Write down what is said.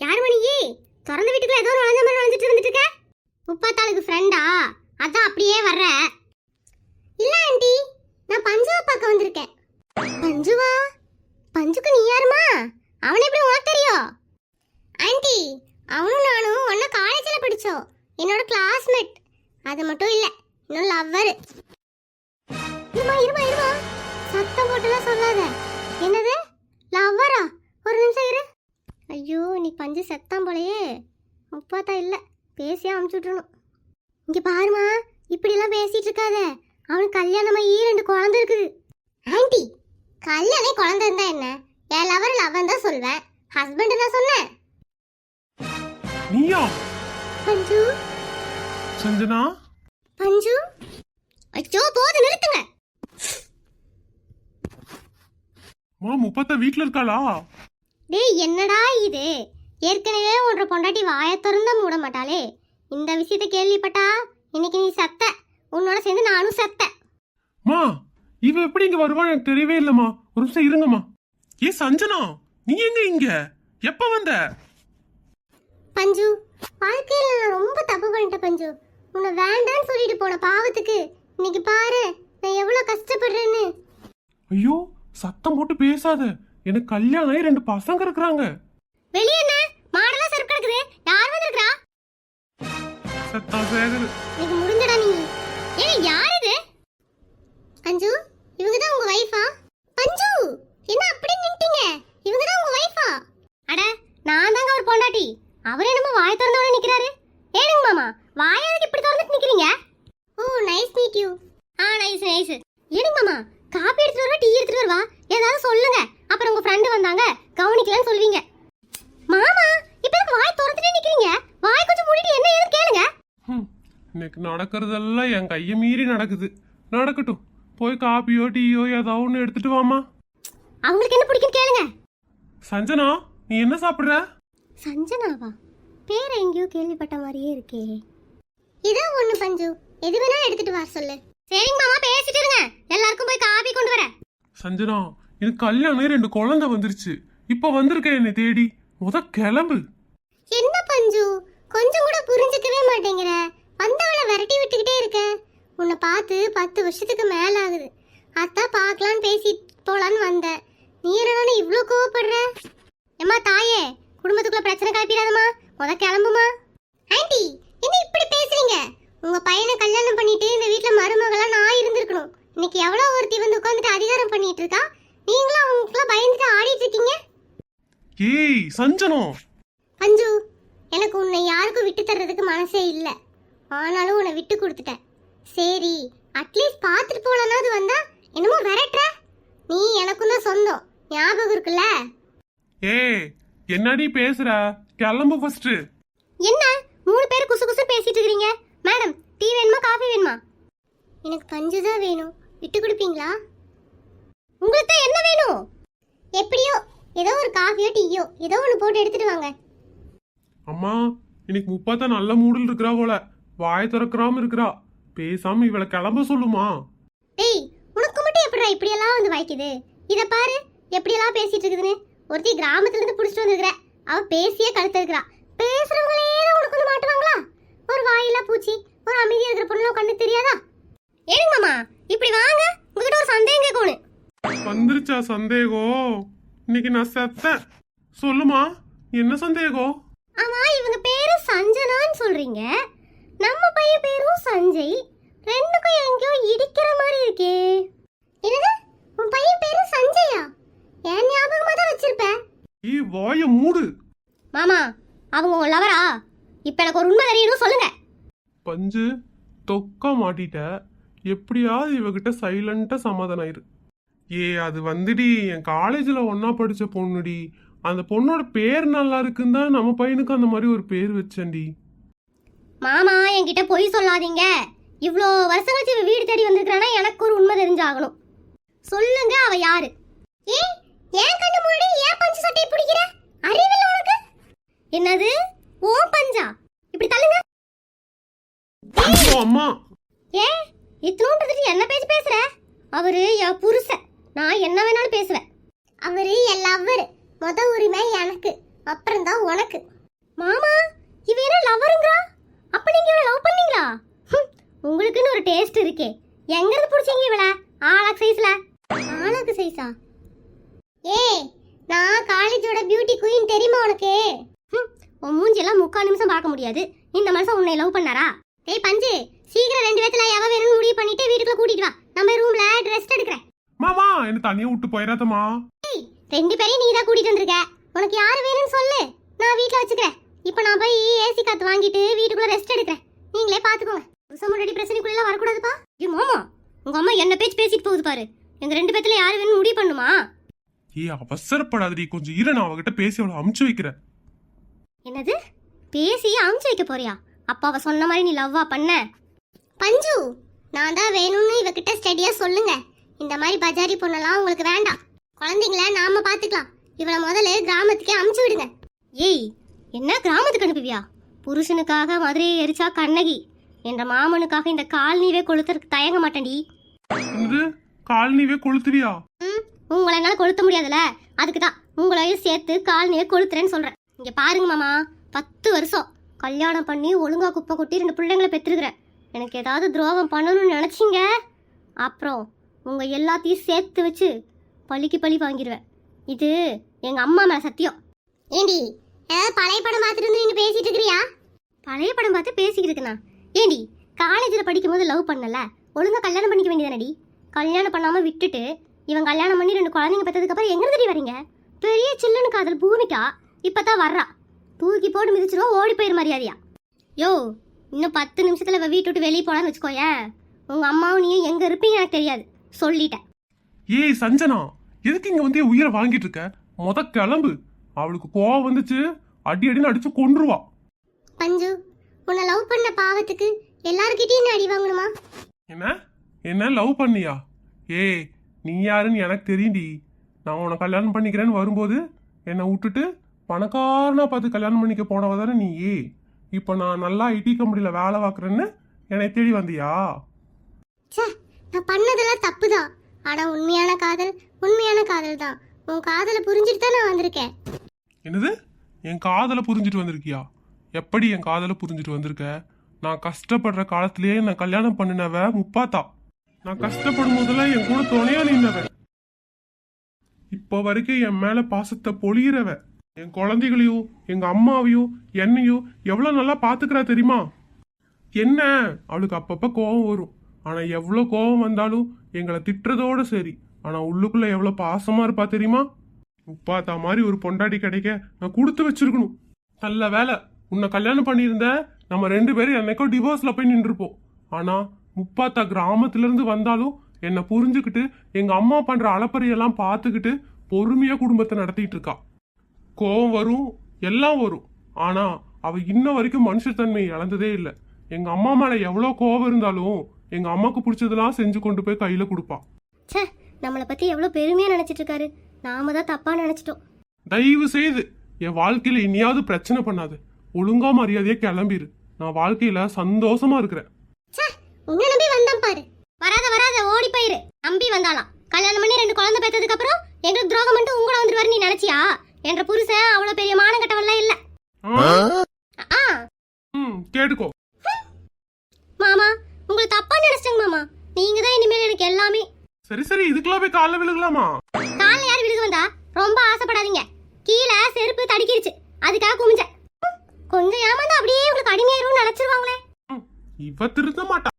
யார் மணியே திறந்த வீட்டுக்குள்ள ஏதோ ஒரு நுழைஞ்ச மாதிரி நுழைஞ்சிட்டு வந்துட்டு இருக்க? முப்பாத்தாளுக்கு ஃப்ரெண்டா அதான் அப்படியே வர்ற. இல்ல ஆண்டி. நான் பஞ்சுவா பார்க்க வந்திருக்கேன். பஞ்சுவா? பஞ்சுக்கு நீ யாருமா? அவனை எப்படி உனக்கு தெரியும்? ஆண்டி அவனும் நானும் ஒன்னா காலேஜில் படித்தோம் என்னோட கிளாஸ்மேட் அது மட்டும் இல்லை இன்னும் லவ்வர் இருமா இருமா இருமா. சத்தம் போட்டுலாம் சொல்லாத. என்னது? லவ்வரா? ஒரு நிமிஷம் இரு. ஐயோ நீ பஞ்சு செத்தான் போலயே. முப்பாத்தா இல்ல. பேசியா அமுச்சு விட்டுறணும் இங்க பாருமா இப்படிலாம் பேசிட்டு இருக்காத. அவனுக்கு கல்யாணமாகி ரெண்டு குழந்தை இருக்குது. ஆண்டி கல்யாணம் குழந்தை இருந்தா என்ன? என் லவர் லவன் தான் சொல்வேன். ஹஸ்பண்ட் நான் சொன்னேன். நீயா? பஞ்சு? சஞ்சனா பஞ்சு? ஐயோ போது நிறுத்துங்க. மா முப்பத்த வீட்ல இருக்காளா? டேய் என்னடா இது? ஏற்கனவே ஒன்ற பொண்டாட்டி வாயை திறந்த மூட மாட்டாளே. இந்த விஷயத்தை கேள்விப்பட்டா இன்னைக்கு நீ சத்த. உன்னோட சேர்ந்து நானும் செத்த. மா இவ எப்படி இங்க வருவான்னு எனக்கு தெரியவே இல்லம்மா. ஒரு நிமிஷம் இருங்கம்மா. ஏ சஞ்சனா நீ எங்க இங்க? எப்ப வந்த? பஞ்சு வாழ்க்கையில நான் ரொம்ப தப்பு பண்ணிட்டேன் பஞ்சு. உன்னை வேண்டான்னு சொல்லிட்டு போன பாவத்துக்கு இன்னைக்கு பாரு நான் எவ்வளவு கஷ்டப்படுறேன்னு. ஐயோ சத்தம் போட்டு பேசாத. எனக்கு கல்யாணம் ஆகி ரெண்டு பசங்க இருக்கிறாங்க. வெளியே என்ன? மாடெல்லாம் செருப்பு கிடக்குது. யார் வந்திருக்கா சத்தா சேகர் இன்னைக்கு முடிஞ்சடா நீ ஏய் யார் இது பஞ்சு இவங்க தான் உங்க வைஃபா பஞ்சு என்ன அப்படி நின்ட்டீங்க இவங்க தான் உங்க வைஃபா அட நான் தாங்க ஒரு பொண்டாட்டி அவர் என்னமோ வாய் திறந்தோட நிக்கிறாரு ஏனுங்க மாமா வாய் எதுக்கு இப்படி திறந்துட்டு நிக்கிறீங்க ஓ nice meet you ah nice nice ஏனுங்க மாமா காப்பி எடுத்துட்டு வருவா டீ எடுத்துட்டு வருவா ஏதாவது சொல்லுங்க அப்புறம் வந்தாங்க கவனிக்கலன்னு சொல்வீங்க மாமா இப்ப எதுக்கு வாய் திறந்துட்டே நிக்கிறீங்க? வாய் கொஞ்சம் மூடிட்டு என்ன ஏதுன்னு கேளுங்க. இன்னைக்கு நடக்கிறதெல்லாம் என் கையை மீறி நடக்குது. நடக்கட்டும். போய் காப்பியோ டீயோ ஏதாவது ஒன்று எடுத்துட்டு வாமா அவங்களுக்கு என்ன பிடிக்கும் கேளுங்க. சஞ்சனா நீ என்ன சாப்பிடுற? சஞ்சனாவா? பேர் எங்கேயோ கேள்விப்பட்ட மாதிரியே இருக்கே. இதோ ஒண்ணு பஞ்சு. எது வேணா எடுத்துட்டு வர சொல்லு. சரிங்க மாமா பேசிட்டு இருங்க. எல்லாருக்கும் போய் காபி கொண்டு வரேன் சஞ்சனா எனக்கு கல்யாணம் ரெண்டு குழந்தை வந்துருச்சு. இப்ப வந்திருக்க என்னை தேடி. முத கிளம்பு. என்ன பஞ்சு? கொஞ்சம் கூட புரிஞ்சுக்கவே மாட்டேங்கிற. வந்தவளை விரட்டி விட்டுக்கிட்டே இருக்க. உன்னை பார்த்து பத்து வருஷத்துக்கு மேல ஆகுது அத்தா பார்க்கலான்னு பேசி போலான்னு வந்தேன் நீ என்னன்னு இவ்வளோ கோவப்படுற? ஏம்மா தாயே குடும்பத்துக்குள்ள பிரச்சனை கிளப்பிடாதம்மா. முத கிளம்புமா. ஆண்டி என்ன இப்படி பேசுறீங்க உங்க பையனை கல்யாணம் பண்ணிட்டு இந்த வீட்ல மருமகளா நான் இருந்திருக்கணும் இன்னைக்கு எவ்வளவு ஒருத்தி வந்து உட்காந்துட்டு அதிகாரம் பண்ணிட்டு இருக்கா நீங்களும் அவங்களுக்குலாம் பயந்துட்டு ஆடிட்டு இருக்கீங்க ஏய் சஞ்சனம். அஞ்சு எனக்கு உன்னை யாருக்கும் விட்டு தர்றதுக்கு மனசே இல்லை. ஆனாலும் உன்னை விட்டு கொடுத்துட்டேன். சரி அட்லீஸ்ட் பார்த்துட்டு போலனாவது வந்தா என்னமோ விரட்டுற? நீ எனக்கும் தான் சொந்தம். ஞாபகம் இருக்குல்ல? ஏய் என்னடி பேசுற? கிளம்பு ஃபர்ஸ்ட் என்ன? மூணு பேர் குசு குசு பேசிட்டு இருக்கீங்க மேடம் டீ வேணுமா காஃபி வேணுமா? எனக்கு பஞ்சு தான் வேணும். விட்டு கொடுப்பீங்களா? உங்களுக்கு தான் என்ன வேணும்? எப்படியோ ஏதோ ஒரு காஃபியோ டீயோ ஏதோ ஒன்று போட்டு எடுத்துட்டு வாங்க. அம்மா இன்னைக்கு முப்பாத்தா நல்ல மூடில் இருக்கிறா போல. வாய் திறக்கறாம இருக்கிறா. பேசாம இவளை கிளம்ப சொல்லுமா? டேய் உனக்கு மட்டும் எப்படிடா இப்படியெல்லாம் வந்து வாய்க்குது? இத பாரு எப்படியெல்லாம் பேசிட்டு இருக்குதுன்னு. ஒருத்தி கிராமத்துல இருந்து புடிச்சிட்டு வந்திருக்கிற. அவ பேசியே கழுத்து இருக்கிறா பேசுறவங்களே தான் உனக்கு வந்து மாட்டுவாங்களா? ஒரு வாயிலா பூச்சி ஒரு அமைதியா இருக்கிற பொண்ணு கண்ணு தெரியாதா? ஏனுங்க மாமா இப்படி வாங்க. உங்ககிட்ட ஒரு சந்தேகம் கேட்கணும் வந்துருச்சா சந்தேகம்? இன்னைக்கு நான் செத்தேன். சொல்லுமா என்ன சந்தேகம்? ஆமா இவங்க பேரு சஞ்சனான்னு சொல்றீங்க. நம்ம பையன் பேரும் சஞ்சய். ரெண்டுக்கும் எங்கேயோ இடிக்கிற மாதிரி இருக்கே. என்னது? உன் பையன் பேரு சஞ்சயா? என் ஞாபகமா தான் வச்சிருப்பேன் ஏய் வாய மூடு. மாமா அவங்க உங்க லவரா இப்ப எனக்கு ஒரு உண்மை தெரியணும் சொல்லுங்க. பஞ்சு தொக்கா மாட்டிட்ட. எப்படியாவது இவகிட்ட சைலண்டா சமாதானம் ஆயிரு. ஏ அது வந்துடி என் காலேஜில் ஒன்றா படித்த பொண்ணுடி. அந்த பொண்ணோட பேர் நல்லா இருக்குன்னு தான் நம்ம பையனுக்கு அந்த மாதிரி ஒரு பேர் வச்சேன்டி. மாமா என்கிட்ட பொய் சொல்லாதீங்க. இவ்வளோ வருஷம் கழிச்சு இவ வீடு தேடி வந்திருக்கானா எனக்கு ஒரு உண்மை தெரிஞ்சாகணும். சொல்லுங்க அவ யாரு? ஏ ஏன் கண்ணு மூடி ஏன் பஞ்சு சட்டையை பிடிக்கிற? அறிவில்ல உனக்கு? என்னது? ஓ பஞ்சா? இப்படி தள்ளுங்க. அம்மா ஏ இத்தனோண்டு வந்துட்டு என்ன பேச்சு பேசுற? அவரு என் புருஷன். நான் என்ன வேணாலும் பேசுவேன். அவரு லவ்வர் முத உரிமை எனக்கு அப்புறம் தான் உனக்கு. மாமா இவ என்ன லவருங்கா அப்ப நீங்க இவள லவ் பண்ணீங்களா? உங்களுக்குன்னு ஒரு டேஸ்ட் இருக்கே. எங்க இருந்து புடிச்சீங்க இவள? ஆளாக் சைஸ்ல ஆளாக்கு சைஸா ஏய் நான் காலேஜோட பியூட்டி குயின் தெரியுமா உனக்கு? உன் மூஞ்சியெல்லாம் முக்கால் நிமிஷம் பார்க்க முடியாது. இந்த மனுஷன் உன்னை லவ் பண்ணாரா? டேய் பஞ்சு சீக்கிரம் ரெண்டு பேத்துல எவ வேணும்னு முடிவு பண்ணிட்டு வீட்டுக்குள்ள கூட்டிட்டு வா. நம்ம ரூம்ல மாமா என்ன தனியா விட்டு போயிடாதம்மா. ஏய், ரெண்டு பேரையும் நீ தான் கூட்டிட்டு வந்திருக்க. உனக்கு யார் வேணும்னு சொல்லு. நான் வீட்ல வச்சுக்கிறேன். இப்போ நான் போய் ஏசி காத்து வாங்கிட்டு வீட்டுக்குள்ள ரெஸ்ட் எடுக்கிறேன். நீங்களே பாத்துக்கோங்க. முன்னாடி பிரச்சனைக்குள்ள வரக்கூடாதுப்பா. ஐயோ மாமா. உங்க அம்மா என்ன பேச்சு பேசிட்டு போகுது பாரு. எங்க ரெண்டு பேத்துல யார் வேணும் முடிவு பண்ணுமா? ஏ அவசரப்படாதடி. கொஞ்சம் இரு நான் அவகிட்ட பேசி அவளை அமுச்சு வைக்கிறேன். என்னது? பேசி அமுச்சு வைக்க போறியா? அப்பா அவ சொன்ன மாதிரி நீ லவ்வா பண்ண? பஞ்சு நான் தான் வேணும்னு இவகிட்ட ஸ்டடியா சொல்லுங்க. இந்த மாதிரி பஜாரி பொண்ணெல்லாம் உங்களுக்கு வேண்டாம். குழந்தைங்கள நாம பாத்துக்கலாம். இவளை முதல்ல கிராமத்துக்கே அமுச்சு விடுங்க. ஏய் என்ன கிராமத்துக்கு அனுப்புவியா? புருஷனுக்காக மதுரையை எரிச்சா கண்ணகி. என்ற மாமனுக்காக இந்த கால் நீவே கொளுத்துறதுக்கு தயங்க மாட்டேன்டி. கால் நீவே கொளுத்துவியா? ம் உங்களை என்னால் கொளுத்த முடியாதுல்ல? அதுக்கு தான் உங்களையும் சேர்த்து கால் நீவே கொளுத்துறேன்னு சொல்கிறேன் இங்கே பாருங்க மாமா பத்து வருஷம். கல்யாணம் பண்ணி ஒழுங்கா குப்பை கொட்டி ரெண்டு பிள்ளைங்களை பெற்றுக்கிறேன் எனக்கு ஏதாவது துரோகம் பண்ணணும்னு நினச்சிங்க? அப்புறம் உங்கள் எல்லாத்தையும் சேர்த்து வச்சு பழிக்கு பழி வாங்கிடுவேன் இது எங்கள் அம்மா மேலே சத்தியம். ஏண்டி ஏதாவது பழைய படம் பார்த்துட்டு இருந்து நீ பேசிட்டு இருக்கிறியா? பழைய படம் பார்த்து பேசிக்கிட்டு இருக்கேனா? ஏண்டி காலேஜில் படிக்கும்போது லவ் பண்ணல. ஒழுங்கா கல்யாணம் பண்ணிக்க வேண்டியதானடி? கல்யாணம் பண்ணாமல் விட்டுட்டு இவன் கல்யாணம் பண்ணி ரெண்டு குழந்தைங்க பெற்றதுக்கு அப்புறம் எங்க தெரிய வரீங்க? பெரிய சில்லுன்னு காதல் பூமிக்கா? இப்பதான் வர்றா. தூக்கி போட்டு மிதிச்சிருவா ஓடி போயிரு மரியாதையா. யோ இன்னும் பத்து நிமிஷத்துல வீட்டு விட்டு வெளியே போலான்னு வச்சுக்கோயேன். உங்க அம்மாவும் நீயும் எங்க இருப்பீங்க எனக்கு தெரியாது. சொல்லிட்டேன். ஏய் சஞ்சனா எதுக்கு இங்க வந்து உயிரை வாங்கிட்டு இருக்க? முத கிளம்பு. அவளுக்கு கோவம் வந்துச்சு. அடி அடின்னு அடிச்சு கொன்றுவா. பஞ்சு உன்னை லவ் பண்ண பாவத்துக்கு எல்லார்கிட்டயும் அடி வாங்கணுமா? என்ன? என்ன லவ் பண்ணியா? ஏய் நீ யாருன்னு எனக்கு தெரியும்டி. நான் உன்னை கல்யாணம் பண்ணிக்கிறேன்னு வரும்போது என்னை விட்டுட்டு பணக்காரனா பார்த்து கல்யாணம் பண்ணிக்க போனவ தானே நீ இப்போ நான் நல்லா ஐடி கம்பெனியில் வேலை பார்க்குறேன்னு என்னை தேடி வந்தியா? ச்சே நான் பண்ணதெல்லாம் தப்பு தான் ஆனா உண்மையான காதல் உண்மையான காதல் தான் உன் காதலை புரிஞ்சுட்டு தான் நான் வந்திருக்கேன். என்னது? என் காதலை புரிஞ்சுட்டு வந்திருக்கியா? எப்படி என் காதலை புரிஞ்சுட்டு வந்திருக்க? நான் கஷ்டப்படுற காலத்திலேயே நான் கல்யாணம் பண்ணினவ முப்பாத்தா. நான் கஷ்டப்படும் போதெல்லாம் என் கூட துணையா நின்னவ. இப்போ வரைக்கும் என் மேல பாசத்தை பொழியிறவ. என் குழந்தைகளையும் எங்க அம்மாவையும் என்னையும் எவ்வளவு நல்லா பாத்துக்கிறா தெரியுமா? என்ன? அவளுக்கு அப்பப்ப கோபம் வரும். ஆனால் எவ்வளோ கோபம் வந்தாலும் எங்களை திட்டுறதோட சரி. ஆனால் உள்ளுக்குள்ளே எவ்வளோ பாசமாக இருப்பா தெரியுமா? முப்பாத்தா மாதிரி ஒரு பொண்டாட்டி கிடைக்க நான் கொடுத்து வச்சிருக்கணும். நல்ல வேலை. உன்னை கல்யாணம் பண்ணியிருந்த நம்ம ரெண்டு பேரும் என்னைக்கோ டிவோர்ஸில் போய் நின்றுருப்போம். ஆனால் முப்பாத்தா கிராமத்துலேருந்து வந்தாலும் என்னை புரிஞ்சுக்கிட்டு எங்கள் அம்மா பண்ணுற அளப்பறையெல்லாம் பார்த்துக்கிட்டு பொறுமையாக குடும்பத்தை நடத்திட்டு இருக்கா. கோவம் வரும் எல்லாம் வரும். ஆனால் அவள் இன்ன வரைக்கும் மனுஷத்தன்மை இழந்ததே இல்லை. எங்கள் அம்மா மேலே எவ்வளோ கோவம் இருந்தாலும் எங்க அம்மாக்கு பிடிச்சதெல்லாம் செஞ்சு கொண்டு போய் கையில கொடுப்பா. ச்சே நம்மளை பத்தி எவ்வளவு பெருமையா நினைச்சிட்டு இருக்காரு நாம தான் தப்பா நினைச்சிட்டோம். தயவு செய்து என் வாழ்க்கையில இனியாவது பிரச்சனை பண்ணாது. ஒழுங்கா மரியாதையா கிளம்பிரு. நான் வாழ்க்கையில சந்தோஷமா இருக்கிறேன். ச்சே உன்னை நம்பி வந்தான் பாரு. வராத வராத ஓடி போயிரு. நம்பி வந்தாலாம் கல்யாணம் பண்ணி ரெண்டு குழந்தை பெற்றதுக்கு அப்புறம் எங்களுக்கு துரோகம் பண்ணிட்டு உங்கள வந்துருவாரு நீ நினைச்சியா? என்ற புருஷன் அவ்வளவு பெரிய மானம் கட்டவெல்லாம் இல்ல. ஆ? ம் கேட்டுக்கோ. தப்பா நினைச்சிட்டேங்க மாமா. நீங்க தான் இனிமேல் எனக்கு எல்லாமே சரி சரி இதுக்கெல்லாம் போய் காலைல விழுகலாமா? காலைல யார் விழுக வந்தா? ரொம்ப ஆசைப்படாதீங்க. கீழே செருப்பு தடுக்கிருச்சு. அதுக்காக குமிஞ்சேன். கொஞ்சம் ஏமாந்தா அப்படியே உங்களுக்கு அடிமையாயிரும்னு நினைச்சிருவாங்களே. இவ திருத்த மாட்டா.